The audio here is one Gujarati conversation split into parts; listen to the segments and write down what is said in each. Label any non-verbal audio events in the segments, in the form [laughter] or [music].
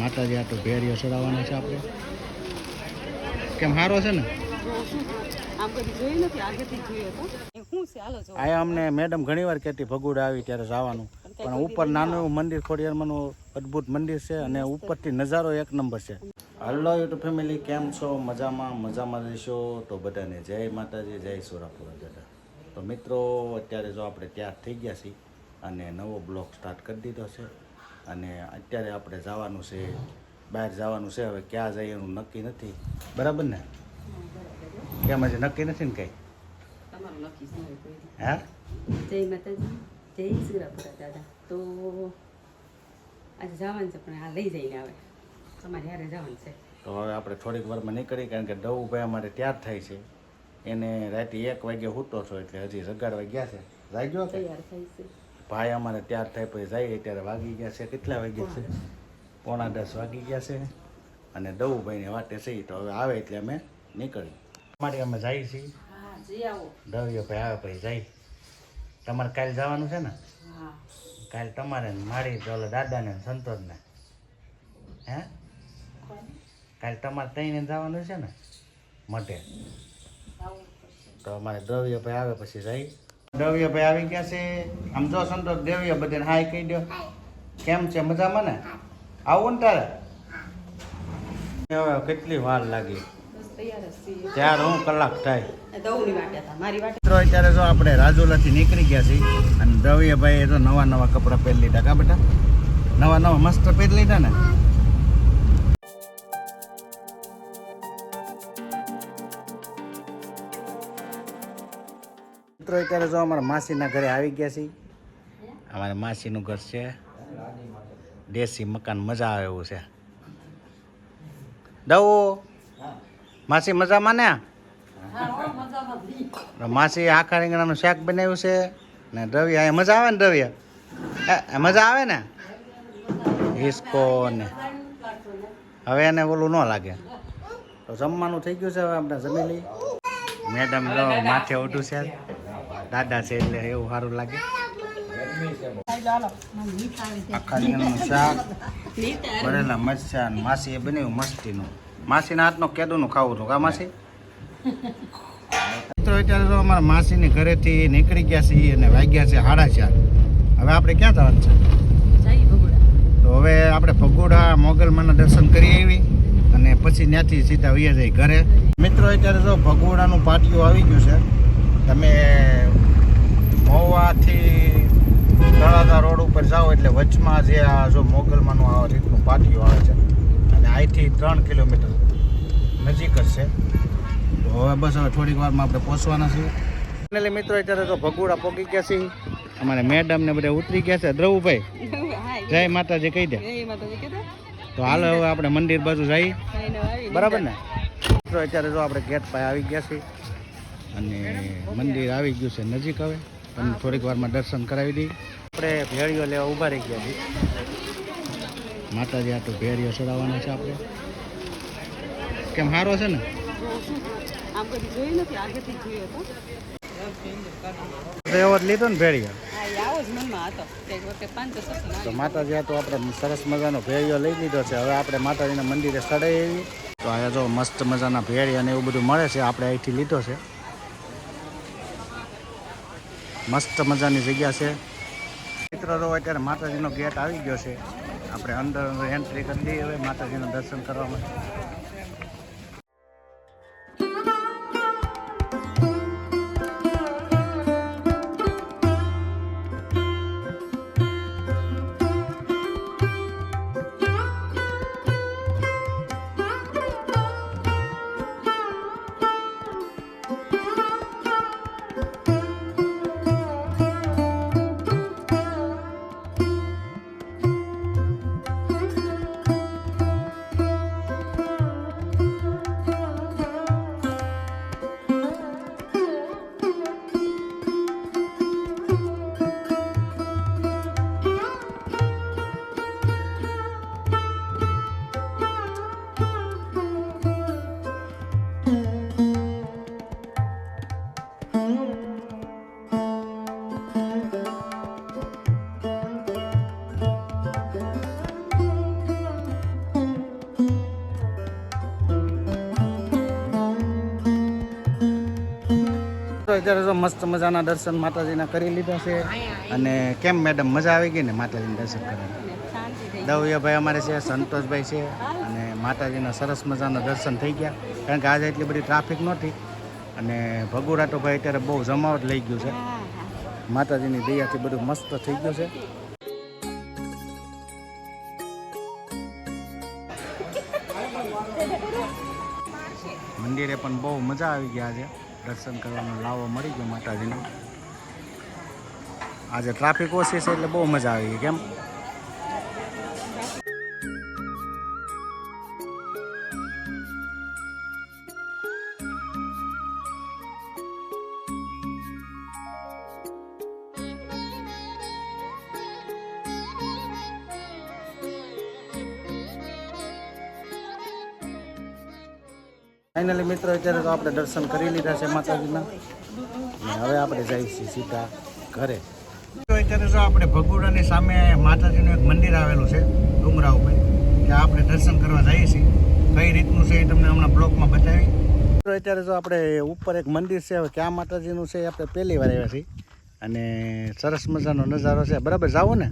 માતાજી આ તો ભેળીઓ ચડાવવાના છે આપણે. કેમ સારો છે ને? આ અમને મેડમ ઘણીવાર કહેતી ભગુડા આવી ત્યારે જવાનું. પણ ઉપર નાનું એવું મંદિર ખોડિયારમાંનું અદ્ભુત મંદિર છે અને ઉપરથી નજારો એક નંબર છે. હલો યુટ્યુબ ફેમિલી કેમ છો? મજામાં મજામાં રહેશો? તો બધાને જય માતાજી જય સોરાપુરા દાદા. તો મિત્રો અત્યારે જો આપણે ત્યાં થઈ ગયા છીએ અને નવો બ્લોગ સ્ટાર્ટ કરી દીધો છે. અને અત્યારે આપણે જવાનું છે બહાર જવાનું છે હવે ક્યાં જઈએ એનું નક્કી નથી. બરાબર ને? કેમ હજી નક્કી નથી ને કંઈ. હે? જય માતાજી. જય સુરાપુરા દાદા. તો આજે જવાનું છે પણ આ લઈ જઈને આવે. તમારે હારે જવાનું છે. તો હવે આપણે થોડીક વારમાં નીકળી કારણ કે દવુભાઈ અમારે ત્યાર થાય છે. એને રાતે એક વાગે સૂતો છો એટલે હજી જગાડવા ગયા છે. જાગ્યો તૈયાર થાય છે. ભાઈ અમારે તૈયાર થાય પછી જઈએ ત્યારે વાગી ગયા છે. કેટલા વાગ્યા છે? પોણા દસ વાગી ગયા છે. અને દવુભાઈને વાટે છે તો હવે આવે એટલે અમે નીકળી અમારી અમે જઈએ છીએ. દવ્યો ભાઈ આવે પછી જઈ તમારે કાલે જવાનું છે ને? કાલે તમારે મારી ઓલા દાદાને સંતોષને. હે? કાલે તમારે તઈને જવાનું છે ને? મઢે. તો અમારે દ્રવ્યભાઈ આવે પછી જઈ દ્રવ્યભાઈ આવી ગયા છે. આમ જો સંતોષ દ્રવ્ય બધાને હાય કહી દો. કેમ છે? મજામાં ને? આવું ને તારે. હવે કેટલી વાર લાગી? જ ચાર હું કલાક થાય. મિત્રો અત્યારે જો આપણે રાજુલાથી નીકળી ગયા છીએ અને દ્રવ્યભાઈએ તો નવા નવા કપડાં પહેરી લીધા. કા બેટા? નવા નવા મસ્ત પહેરી લીધા ને? મિત્રો અત્યારે જો અમારા માસીના ઘરે આવી ગયા છીએ અમારા માસીનું ઘર છે. દેશી મકાન મજા આવે એવું છે. દવો માસી મજામાં ને? માસી આખા રીંગણાનું શાક બનાવ્યું છે ને દ્રવ્ય અહીંયા મજા આવે ને એ મજા આવે ને? હિસ્કો ને. હવે એને ઓલું ન લાગે. તો જમવાનું થઈ ગયું છે હવે આપણે જમી લઈએ. મેડમ માથે ઓઢું છે. દાદા છે એટલે એવું સારું લાગે. આખા શાક, ભરેલા મરચાં ને એ બનાવ્યું મસ્તીનું. માસીના હાથનો કેદુનું ખાવું હતું, કા માસી? મિત્રો અત્યારે તો અમારા માસીની ઘરેથી નીકળી ગયા છીએ અને વાગ્યા છે સાડા ચાર. હવે આપણે ક્યાં જવાનું છે? તો હવે આપણે ભગોડા મોગલમાના દર્શન કરી આવી અને પછી ત્યાંથી સીધા વૈયા જઈ ઘરે. મિત્રો, અત્યારે તો ભગોડાનું પાટિયું આવી ગયું છે. તમે મહુવાથી તળાજા રોડ ઉપર જાઓ એટલે વચમાં જે આ જો મોગલમાનું આ રીતનું પાટિયું આવે છે અને અહીંથી ત્રણ કિલોમીટર નજીક જ છે. તો હવે બસ હવે થોડીક વારમાં આપણે પહોંચવાના છીએ. એટલે મિત્રો અત્યારે તો ભગોડા પોકી ગયા છીએ. અમારે મેડમ ને બધા ઉતરી ગયા છે. દ્રવુભાઈ જય માતાજી કહી દે. તો હાલો હવે આપણે મંદિર બાજુ જઈએ. બરાબર ને? મિત્રો અત્યારે જો આપણે ગેટ પાસે આવી ગયા છીએ. અને મંદિર આવી ગયું છે નજીક હવે. તમને થોડીક વારમાં દર્શન કરાવી દઈએ. આપણે ભેળીઓ લેવા ઊભા રહી ગયા છીએ. માતાજી આ તો ભેળીઓ ચડાવવાના છે આપણે. કેમ સારો છે ને? લીધો ને ભેળીઓ. તો માતાજી તો આપણે સરસ મજાનો ભેળીઓ લઈ લીધો છે. હવે આપણે માતાજીના મંદિરે આવી તો આ જો મસ્ત મજાના ભેળી અને એવું બધું મળે છે આપણે અહીંથી લીધો છે. મસ્ત મજાની જગ્યા છે. મિત્રો અત્યારે માતાજીનો ગેટ આવી ગયો છે. આપણે અંદર એન્ટ્રી કરી દઈએ હવે માતાજીના દર્શન કરવા માટે. અત્યારે તો મસ્ત મજાના દર્શન માતાજીના કરી લીધા છે. અને કેમ મેડમ મજા આવી ગઈ ને માતાજીના દર્શન કરવાની દવ્યભાઈ અમારે છે, સંતોષભાઈ છે અને માતાજીના સરસ મજાના દર્શન થઈ ગયા. કારણ કે આજે એટલી બધી ટ્રાફિક નહોતી. અને ભગુડા તો ભાઈ અત્યારે બહુ જમાવટ લઈ ગયું છે. માતાજીની દયાથી બધું મસ્ત થઈ ગયું છે. મંદિરે પણ બહુ મજા આવી ગયા છે. દર્શન કરવાનો લાવો મળી ગયો માતાજીનો. આજે ટ્રાફિક ઓછી છે એટલે બહુ મજા આવી ગઈ કેમ? ફાઇનલી મિત્રો અત્યારે તો આપણે દર્શન કરી લીધા છે માતાજીના. અને હવે આપણે જઈએ છીએ સીધા ઘરે. તો અત્યારે જો આપણે ભગુડાની સામે માતાજીનું એક મંદિર આવેલું છે ડુંગરા ઉપર. ત્યાં આપણે દર્શન કરવા જઈએ છીએ. કઈ રીતનું છે એ તમને હમણાં બ્લોકમાં બતાવી. તો અત્યારે જો આપણે ઉપર એક મંદિર છે હવે ક્યાં માતાજીનું છે આપણે પહેલી વાર આવ્યા છીએ. અને સરસ મજાનો નજારો છે. બરાબર જાઓ ને.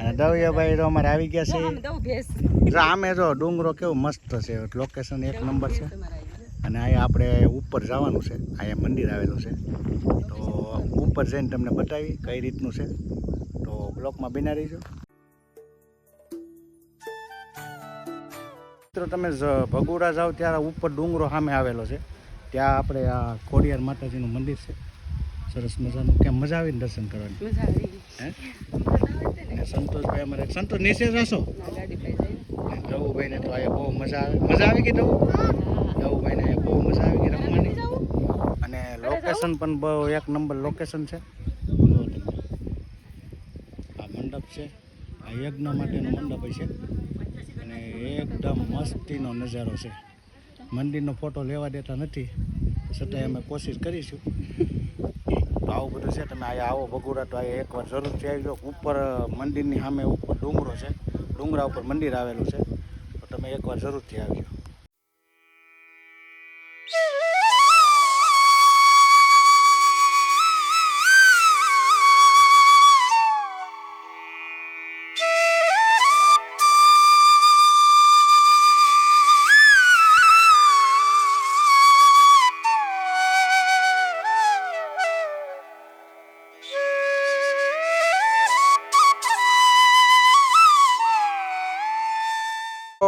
અને દવિયાભાઈ તો અમારે આવી ગયા છે. આમ જો ડુંગરો કેવું મસ્ત છે. લોકેશન એક નંબર છે. અને અહીંયા આપણે ઉપર જવાનું છે. અહીંયા મંદિર આવેલું છે. તો ઉપર જઈને તમને બતાવી કઈ રીતનું છે. તો બ્લોકમાં બિના રહીશું મિત્રો તમે ભગોડા જાઓ ત્યારે ઉપર ડુંગરો સામે આવેલો છે. ત્યાં આપણે આ ખોડિયાર માતાજીનું મંદિર છે. સરસ મજાનું. કેમ મજા આવીને દર્શન કરવાની? સંતોષભાઈ અમારે સંતોષ નીચે જશો રવુભાઈને તો અહીંયા બહુ મજા આવે. મજા આવી ગઈ અહીંયા બહુ મજા આવી ગઈ રમવાની. અને લોકેશન પણ બહુ એક નંબર લોકેશન છે. આ મંડપ છે. આ યજ્ઞ માટેનો મંડપ છે. અને એકદમ મસ્તીનો નજારો છે. મંદિરનો ફોટો લેવા દેતા નથી. છતાંય અમે કોશિશ કરીશું. તો આવું બધું છે. તમે અહીંયા આવો બગોડા તો અહીંયા એકવાર જરૂરથી આવી જાઓ ઉપર મંદિરની સામે ઉપર ડુંગરો છે. ડુંગરા ઉપર મંદિર આવેલું છે. તો તમે એકવાર જરૂરથી આવજો.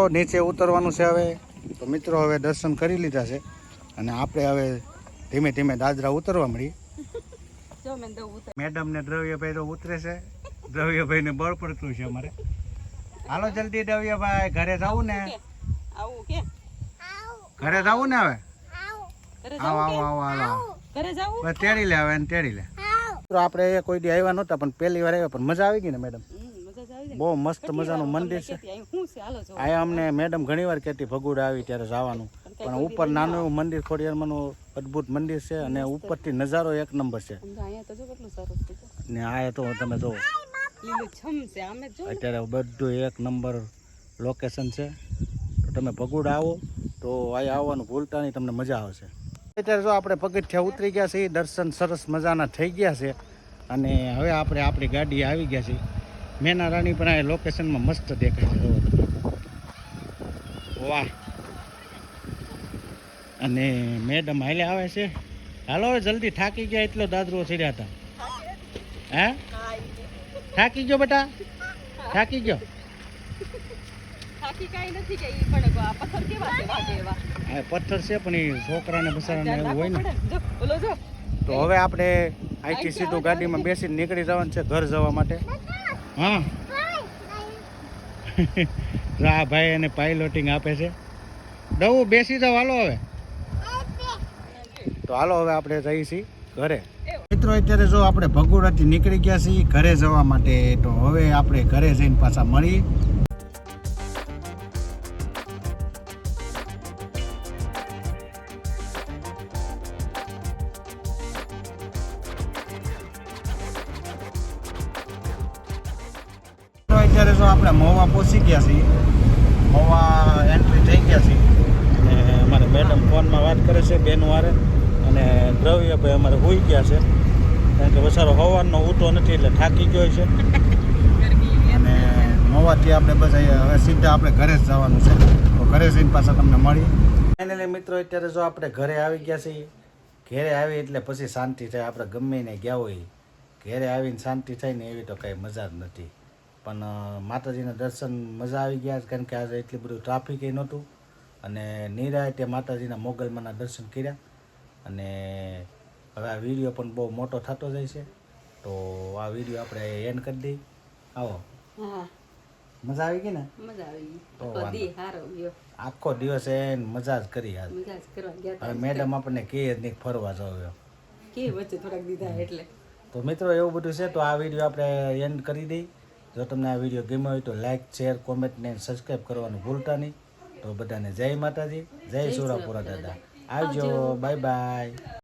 નીચે ઉતરવાનું છે હવે. તો મિત્રો હવે દર્શન કરી લીધા છે. અને આપણે હવે ધીમે ધીમે દાદરા ઉતરવા મળીએ જો મેં દઉં ઉતર મેડમ ને દ્રવ્યભાઈ તો ઉતરે છે. દ્રવ્યભાઈ ને બળ પડતું છે અમારે. હાલો જલ્દી દ્રવ્યભાઈ ઘરે જવું ને? ઘરે જવું ને હવે? ઘરે આવો આવો આવો હાલો ઘરે તેડી લે હવે તેડી લે. તો આપણે કોઈ દી આવ્યા નહોતા પણ પહેલી વાર આવ્યા પણ મજા આવી ગઈ ને મેડમ. બહુ મસ્ત મજાનું મંદિર છે. અહીંયા અમને મેડમ ઘણી વાર કહેતી ભગુડા આવી ત્યારે જવાનું. પણ ઉપર નાનું એવું મંદિર ખોડિયારમાંનું અદ્ભુત મંદિર છે અને ઉપરથી નજારો એક નંબર છે. ને આ તો તમે જુઓ. અત્યારે બધું એક નંબર લોકેશન છે. તો તમે ભગુડા આવો તો અહીંયા આવવાનું ભૂલતા નહીં તમને મજા આવશે. અત્યારે જો આપણે પગથિયા ઉતરી ગયા છીએ દર્શન સરસ મજાના થઈ ગયા છે. અને હવે આપણે આપણી ગાડી આવી ગયા છીએ. મેના રાણી પણ આ લોકેશનમાં મસ્ત દેખાય છે વાહ. અને મેડમ હાલે આવે છે. હાલો હવે જલ્દી થાકી ગયા એટલો દાદરો ચડ્યા હતા. હે? થાકી ગયો બેટા? થાકી ગયો? થાકી કાંઈ નથી કે ઈ પણ આ પથ્થર છે વાગે એવા. આ પથ્થર છે પણ એ છોકરાને બસારાને એવું હોય ને. તો હવે આપણે અહીંથી સીધું ગાડીમાં બેસીને નીકળી જવાનું છે ઘર જવા માટે. હા? [laughs] આ ભાઈ એને પાઇલોટિંગ આપે છે. ડવું બેસી જાવ હાલો હવે. તો હાલો હવે આપણે જઈએ છીએ ઘરે. મિત્રો, અત્યારે જો આપણે ભગોડાથી નીકળી ગયા છીએ ઘરે જવા માટે, તો હવે આપણે ઘરે જઈને પાછા મળીએ. અત્યારે જો આપણે મહુવા પહોંચી ગયા છીએ મહુવા એન્ટ્રી થઈ ગયા છીએ, અને અમારે મેડમ ફોનમાં વાત કરે છે બેન વારે અને દ્રવ્યભાઈ અમારે હોઈ ગયા છે, કારણ કે વસારો હવાનો ઊંટો નથી એટલે થાકી ગયો છે. અને મોવાથી આપણે બસ હવે સીધા આપણે ઘરે જ જવાનું છે. તો ઘરે જઈને પાછા તમને મળી ફાઇનલી મિત્રો, અત્યારે જો આપણે ઘરે આવી ગયા છીએ, ઘરે આવી એટલે પછી શાંતિ થાય, આપણે ગમે ને ગયા હોય, ઘરે આવીને શાંતિ થાય ને એવી તો કાંઈ મજા જ નથી. પણ માતાજીના દર્શન મજા આવી ગયા કારણ કે આજે એટલી બધું ટ્રાફિક નહોતું. અને નિરાયતે માતાજીના મોગલમાંના દર્શન કર્યા. અને હવે આ વીડિયો પણ બહુ મોટો થતો જાય છે. તો આ વીડિયો આપણે એન્ડ કરી દઈએ. આવો. મજા આવી ગઈ ને? મજા આવી તો આખો દિવસ એન મજા જ કરી ગયા હવે મેડમ આપણને કહે જ નહીં ફરવા જવું કે વચ્ચે થોડાક દીધા એટલે. તો મિત્રો એવું બધું છે તો આ વીડિયો આપણે એન્ડ કરી દઈ જો તમને આ વીડિયો ગમ્યો હોય તો લાઇક શેર કોમેન્ટ ને સબસ્ક્રાઈબ કરવાનું ભૂલતા નહીં. તો બધાને જય માતાજી જય સુરાપુરા દાદા. આવજો બાય બાય